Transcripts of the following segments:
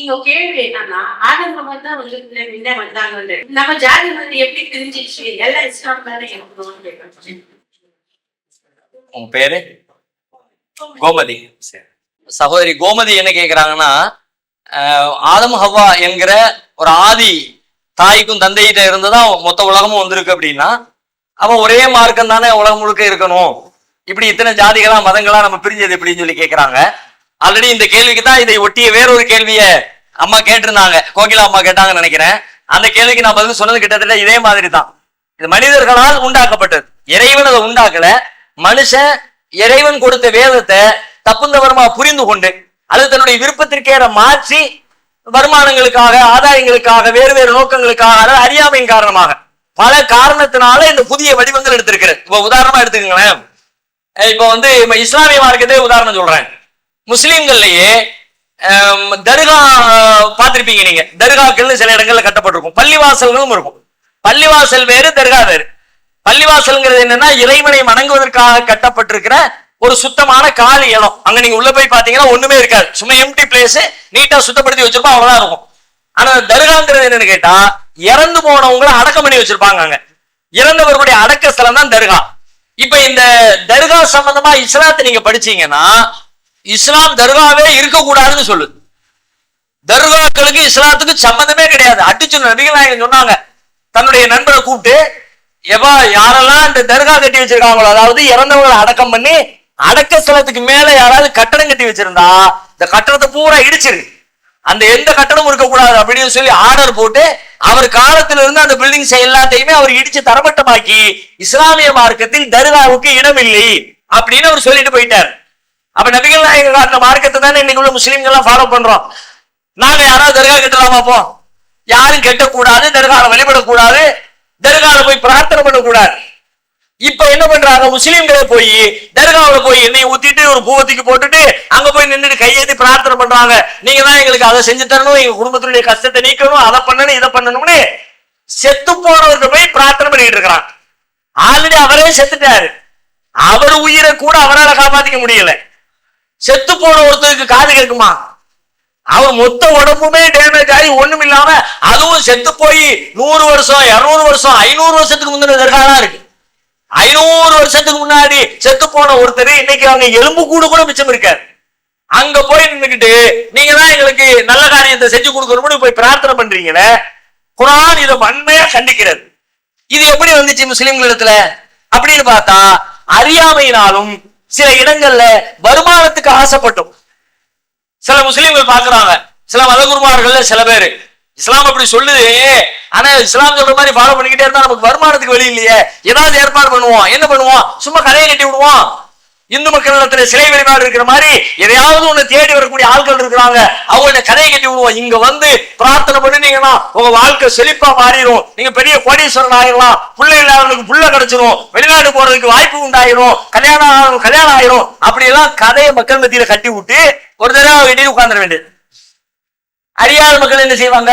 இங்க கேள்வி என்னன்னா ஆனந்தம் வந்து வந்து முன்ன வந்தாங்க வந்து நம்ம ஜாதி வந்து எப்படி தெரிஞ்சிச்சு எல்லாம் இஸ்லாம் தானே இருக்கணும் உங்க பேரு? கோமதி. சகோதரி கோமதி என்ன கேக்குறாங்கன்னா ஆதம் ஹவ்வா என்கிற ஒரு ஆதி தாய்க்கும் தந்தைகிட்ட இருந்துதான் மொத்த உலகமும் வந்திருக்கு அப்படின்னா அப்ப ஒரே மார்க்கம் தானே உலகம் முழுக்க இருக்கணும். இப்படி இத்தனை ஜாதிகளா மதங்களா நம்ம பிரிஞ்சது எப்படின்னு சொல்லி கேக்குறாங்க. ஆல்ரெடி இந்த கேள்விக்கு தான் இதை ஒட்டிய வேறொரு கேள்விய அம்மா கேட்டிருந்தாங்க. கோகிலா அம்மா கேட்டாங்கன்னு நினைக்கிறேன். அந்த கேள்விக்கு நான் பதில் சொன்னது கிட்டத்தட்ட இதே மாதிரி தான் இது மனிதர்களால் உண்டாக்கப்பட்டது. இறைவன் அதை உண்டாக்கல. மனுஷன் இறைவன் கொடுத்த வேதத்தை தப்புந்தவரமா புரிந்து கொண்டு அது தன்னுடைய விருப்பத்திற்கேற மாற்றி வருமானங்களுக்காக ஆதாயங்களுக்காக வேறு வேறு நோக்கங்களுக்காக அதாவது அறியாமையின் காரணமாக. பல காரணத்தினால இந்த புதிய வடிவங்கள் எடுத்திருக்கிறது. இப்ப உதாரணமா எடுத்துக்கங்களேன். இப்போ இப்ப வந்து இஸ்லாமிய மார்க்கத்தே உதாரணம் சொல்றேன். முஸ்லீம்கள்லயே தர்கா பார்த்துருப்பீங்க பார்த்திருப்பீங்க நீங்க. தர்காக்கள்னு சில இடங்கள்ல கட்டப்பட்டிருக்கும். பள்ளிவாசல்களும் இருக்கும். பள்ளிவாசல் வேறு தர்கா வேறு. பள்ளிவாசல்ங்கிறது என்னன்னா இறைவனை வணங்குவதற்காக கட்டப்பட்டிருக்கிற ஒரு சுத்தமான காலி இடம். அங்க நீங்க உள்ள போய் பாத்தீங்கன்னா ஒண்ணுமே இருக்காது. சும்மா எம்டி பிளேஸ் நீட்டா சுத்தப்படுத்தி வச்சிருப்போம் அவ்வளவுதான் இருக்கும். ஆனா தர்காங்கிறது என்னன்னு கேட்டா இறந்து போனவங்களை அடக்கம் பண்ணி வச்சிருப்பாங்க அங்க. இறந்தவர்களுடைய அடக்க ஸ்தலம் தான் தர்கா. இப்ப இந்த தர்கா சம்பந்தமா இஸ்லாத்தை நீங்க படிச்சீங்கன்னா இஸ்லாம் தர்காவே இருக்கக்கூடாதுன்னு சொல்லுது. தர்காக்களுக்கு இஸ்லாத்துக்கு சம்பந்தமே கிடையாது. அடிச்சு நபிகள் நாயகம் சொன்னாங்க. தன்னுடைய நண்பரை கூப்பிட்டு எவா யாரெல்லாம் இந்த தர்கா கட்டி வச்சிருக்காங்களோ அதாவது இறந்தவங்களை அடக்கம் பண்ணி அடக்க ஸ்தலத்துக்கு மேல யாராவது கட்டடம் கட்டி வச்சிருந்தா இந்த கட்டடத்தை பூரா இடிச்சிரு. அந்த எந்த கட்டடமும் இருக்கக்கூடாது அப்படின்னு சொல்லி ஆர்டர் போட்டு அவர் காலத்துல இருந்து அந்த பில்டிங்ஸ் எல்லாத்தையுமே அவர் இடிச்சு தரமட்டமாக்கி இஸ்லாமிய மார்க்கத்தில் தர்காவுக்கு இடமில்லை அப்படின்னு அவர் சொல்லிட்டு போயிட்டார். அப்ப நபிகள் நாயகம் காட்டின மார்க்கத்தை தானே இன்னைக்கு உள்ள முஸ்லீம்கள்லாம் ஃபாலோ பண்றோம். நாங்க யாராவது தர்கா கட்டலாமா போ? யாரும் கெட்டக்கூடாது தர்கால வழிபடக்கூடாது தர்கால போய் பிரார்த்தனை பண்ணக்கூடாது. இப்ப என்ன பண்றாங்க? முஸ்லீம்களே போய் தர்காவில் போய் எண்ணெய் ஊத்திட்டு ஒரு பூவத்துக்கு போட்டுட்டு அங்க போய் நின்றுட்டு கையேத்தி பிரார்த்தனை பண்றாங்க. நீங்க தான் எங்களுக்கு அதை செஞ்சு தரணும் எங்க குடும்பத்தினுடைய கஷ்டத்தை நீக்கணும் அதை பண்ணணும் இதை பண்ணணும்னு செத்து போனவர்கிட்ட போய் பிரார்த்தனை பண்ணிட்டு இருக்கிறான் ஆல்ரெடி அவரே செத்துட்டாரு. அவர் உயிரை கூட அவரால் காப்பாத்திக்க முடியல. செத்து போன ஒருத்தருக்கு காது கேட்குமா? அவன் மொத்த உடம்புமே டேமேஜ் ஆகி ஒண்ணும் இல்லாம அதுவும் செத்து போய் நூறு வருஷம் இருநூறு வருஷம் ஐநூறு வருஷத்துக்கு முந்தின தர்காலாம் இருக்கு. ஐநூறு வருஷத்துக்கு முன்னாடி செத்து போன ஒருத்தர் இன்னைக்கு அவங்க எலும்பு கூடு கூட மிச்சம் இருக்காரு. அங்க போய் நின்றுக்கிட்டு நீங்க தான் எங்களுக்கு நல்ல காரியத்தை செஞ்சு கொடுக்கணும்னு போய் பிரார்த்தனை பண்றீங்களே? குரான் இதை வன்மையா கண்டிக்கிறது. இது எப்படி வந்துச்சு முஸ்லிம்களிடத்துல? அப்படின்னு பார்த்தா அறியாமையினாலும் சில இடங்கள்ல வருமானத்துக்கு ஆசைப்பட்டோம். சில முஸ்லீம்கள் பாக்குறாங்க சில மதகுருமார்கள் சில பேர். இஸ்லாம் அப்படி சொல்லுது. ஆனா இஸ்லாம் சொல்ற மாதிரி ஃபாலோ பண்ணிக்கிட்டே இருந்தா நமக்கு வருமானத்துக்கு வழி இல்லையே. ஏதாவது ஏற்பாடு பண்ணுவோம். என்ன பண்ணுவோம்? சும்மா கடையை கட்டி விடுவோம். இந்து மக்களிடத்துல சிலை வழிபாடு இருக்கிற மாதிரி எதையாவது ஒண்ணு தேடி வரக்கூடிய ஆட்கள் இருக்கிறாங்க. அவங்கள்ட்ட கதையை கட்டி விடுவோம். இங்க வந்து பிரார்த்தனை பண்ணினீங்கன்னா உங்க வாழ்க்கை செழிப்பா மாறிடும். நீங்க பெரிய கோடீஸ்வரன் ஆகிடலாம் புள்ள இல்லாதவங்களுக்கு புள்ள கிடைச்சிரும். வெளிநாடு போறதுக்கு வாய்ப்பு உண்டாயிரும். கல்யாணம் ஆகணும் கல்யாணம் ஆயிரும். அப்படி எல்லாம் கதையை மக்கள் மத்தியில கட்டி விட்டு ஒரு தடவை வெட்டி உட்கார்ந்துட வேண்டியது. அறியாத மக்கள் என்ன செய்வாங்க?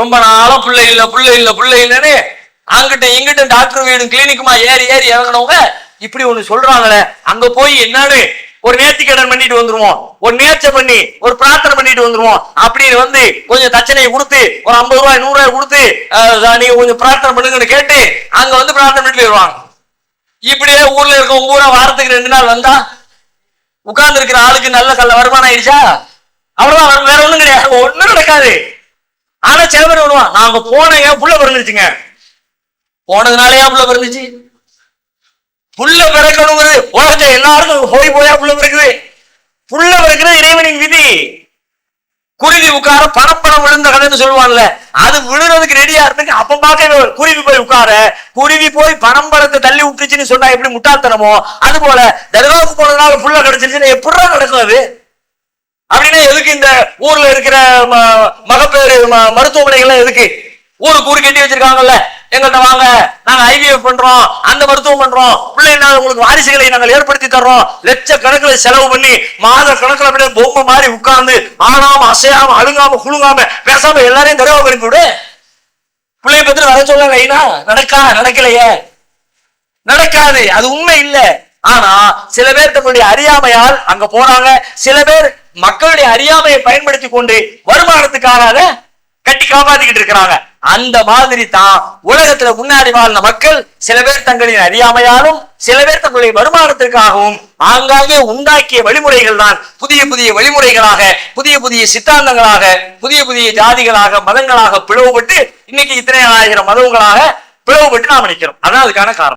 ரொம்ப நாளும் புள்ள இல்லை புள்ள இல்லை புள்ள இல்லைன்னு அங்கிட்ட இங்கிட்ட டாக்டர் வீடும் கிளினிக்குமா ஏறி ஏறி இறங்கினவங்க இப்படி ஒண்ணு சொல்றாங்களே அங்க போய் என்னன்னு ஒரு நேர்த்திக்கடன் பண்ணிட்டு வந்துருவோம். ஒரு நேர்ச்சை பண்ணி ஒரு பிரார்த்தனை பண்ணிட்டு வந்துருவோம். அப்படின்னு வந்து கொஞ்சம் தச்சனையை கொடுத்து ஒரு ஐம்பது ரூபாய் நூறு ரூபாய் கொடுத்து நீங்க கொஞ்சம் பிரார்த்தனை பண்ணுங்கன்னு கேட்டு அங்க வந்து பிரார்த்தனை பண்ணிட்டு வருவாங்க இப்படியே ஊர்ல இருக்க பூரா வாரத்துக்கு ரெண்டு நாள் வந்தா உட்கார்ந்து இருக்கிற ஆளுக்கு நல்ல கல்ல வருமானம் ஆயிடுச்சா? அவ்வளவுதான் வேற ஒண்ணும் கிடையாது. ஒண்ணும் நடக்காது. ஆனா சில பேர் வருவான் நாங்க போனேங்க புள்ள பிறந்துச்சுங்க போனதுனாலயா புள்ள பிறந்துச்சு? புள்ள பிறக்கணுங்கிறது உலகத்தை எல்லாருக்கும் போய் போயா புள்ள பிறக்குது புள்ள பிறக்கிறது இறைவனின் விதி. குருவி உட்கார பரப்பணம் விழுந்த கதைன்னு சொல்லுவாங்கல்ல அது விழுறதுக்கு ரெடியா இருக்கு அப்ப பாக்க குருவி போய் உட்கார குருவி போய் பனம்பரத்தை தள்ளி விட்டுச்சுன்னு சொன்னா எப்படி முட்டாள்தனமோ? அது போல தர்காவுக்கு போனதுனால புள்ள கிடைச்சிருச்சுன்னா எப்படிடா நடக்கும் அது? அப்படின்னா எதுக்கு இந்த ஊர்ல இருக்கிற ம- மகப்பேறு ம- மருத்துவமனைகள்லாம் எதுக்கு? ஊருக்கு ஊரு கட்டி வச்சிருக்காங்கல்ல. எங்கள்கிட்ட வாங்க. நாங்க ஐவிஎஃப் பண்றோம். அந்த மருத்துவம் பண்றோம். பிள்ளைங்க உங்களுக்கு வாரிசுகளை நாங்கள் ஏற்படுத்தி தர்றோம். லட்சக்கணக்கில் செலவு பண்ணி மாத கணக்கில் அப்படியே பொம்மை மாதிரி உட்கார்ந்து ஆனாம அசையாம அழுங்காம குழுங்காம பேசாம எல்லாரையும் தடவை பண்ணி விடு. பிள்ளைய பத்தி வர சொல்ல லைனா நடக்கா நடக்கலையே. நடக்காது அது உண்மை இல்லை. ஆனா சில பேர் தங்களுடைய அறியாமையால் அங்க போறாங்க சில பேர் மக்களுடைய அறியாமையை பயன்படுத்தி கொண்டு வருமானத்துக்காக கட்டி காப்பாத்திக்கிட்டு இருக்கிறாங்க. அந்த மாதிரி தான் உலகத்துல முன்னாடி வாழ்ந்த மக்கள் சில பேர் தங்களின் அறியாமையாலும் சில பேர் தங்களுடைய வருமானத்திற்காகவும் ஆங்காங்கே உண்டாக்கிய வழிமுறைகள் தான் புதிய புதிய வழிமுறைகளாக புதிய புதிய சித்தாந்தங்களாக புதிய புதிய ஜாதிகளாக மதங்களாக பிளவுபட்டு இன்னைக்கு இத்தனை ஆயிரம் மதங்களாக பிளவுபட்டு நாம் நிற்கிறோம் அதான் அதுக்கான காரணம்.